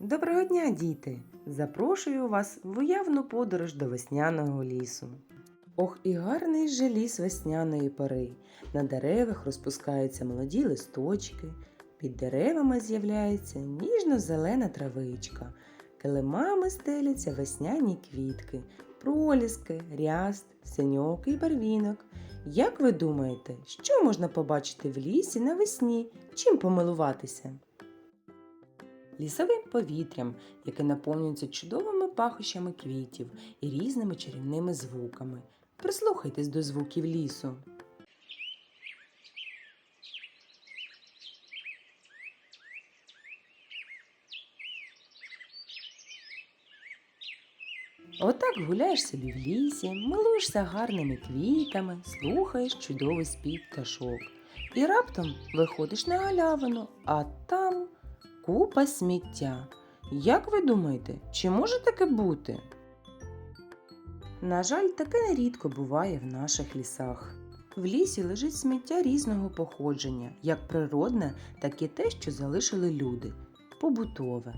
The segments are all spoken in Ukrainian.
Доброго дня, діти! Запрошую вас в уявну подорож до весняного лісу. Ох, і гарний же ліс весняної пори. На деревах розпускаються молоді листочки, під деревами з'являється ніжно-зелена травичка, килимами стеляться весняні квітки, проліски, ряст, синьок і барвінок. Як ви думаєте, що можна побачити в лісі навесні? Чим помилуватися? Лісовим повітрям, яке наповнюється чудовими пахощами квітів і різними чарівними звуками. Прислухайтесь до звуків лісу. Отак гуляєш собі в лісі, милуєшся гарними квітами, слухаєш чудовий спів пташок. І раптом виходиш на галявину, а там купа сміття. Як ви думаєте, чи може таке бути? На жаль, таке нерідко буває в наших лісах. В лісі лежить сміття різного походження, як природне, так і те, що залишили люди побутове.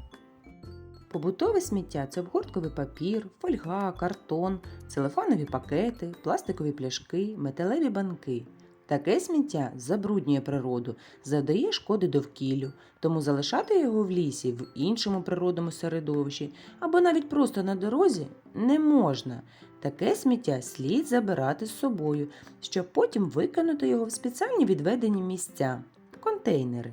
Побутове сміття це обгортковий папір, фольга, картон, целофанові пакети, пластикові пляшки, металеві банки. Таке сміття забруднює природу, завдає шкоди довкіллю, тому залишати його в лісі, в іншому природному середовищі або навіть просто на дорозі не можна. Таке сміття слід забирати з собою, щоб потім викинути його в спеціальні відведені місця контейнери.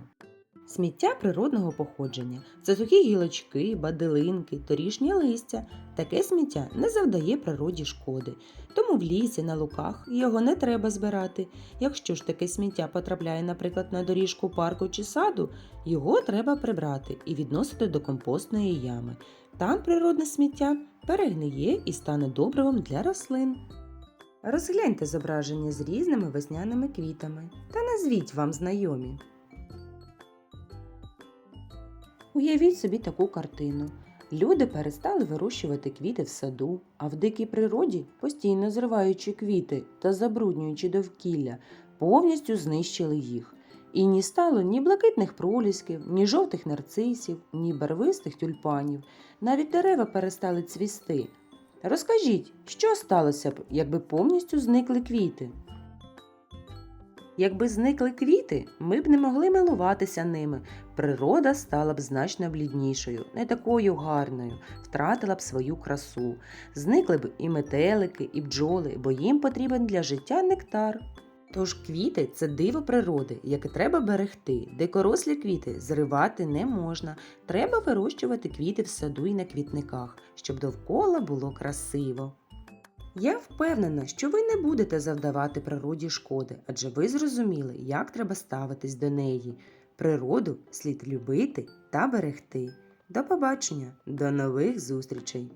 Сміття природного походження це сухі гілочки, баделинки, торішнє листя. Таке сміття не завдає природі шкоди, тому в лісі, на луках його не треба збирати. Якщо ж таке сміття потрапляє, наприклад, на доріжку парку чи саду, його треба прибрати і відносити до компостної ями. Там природне сміття перегниє і стане добривом для рослин. Розгляньте зображення з різними весняними квітами та назвіть вам знайомі. Уявіть собі таку картину. Люди перестали вирощувати квіти в саду, а в дикій природі, постійно зриваючи квіти та забруднюючи довкілля, повністю знищили їх. І ні стало ні блакитних пролісків, ні жовтих нарцисів, ні барвистих тюльпанів. Навіть дерева перестали цвісти. Розкажіть, що сталося б, якби повністю зникли квіти? Якби зникли квіти, ми б не могли милуватися ними. Природа стала б значно бліднішою, не такою гарною, втратила б свою красу. Зникли б і метелики, і бджоли, бо їм потрібен для життя нектар. Тож квіти це диво природи, яке треба берегти. Дикорослі квіти зривати не можна. Треба вирощувати квіти в саду і на квітниках, щоб довкола було красиво. Я впевнена, що ви не будете завдавати природі шкоди, адже ви зрозуміли, як треба ставитись до неї. Природу слід любити та берегти. До побачення, до нових зустрічей!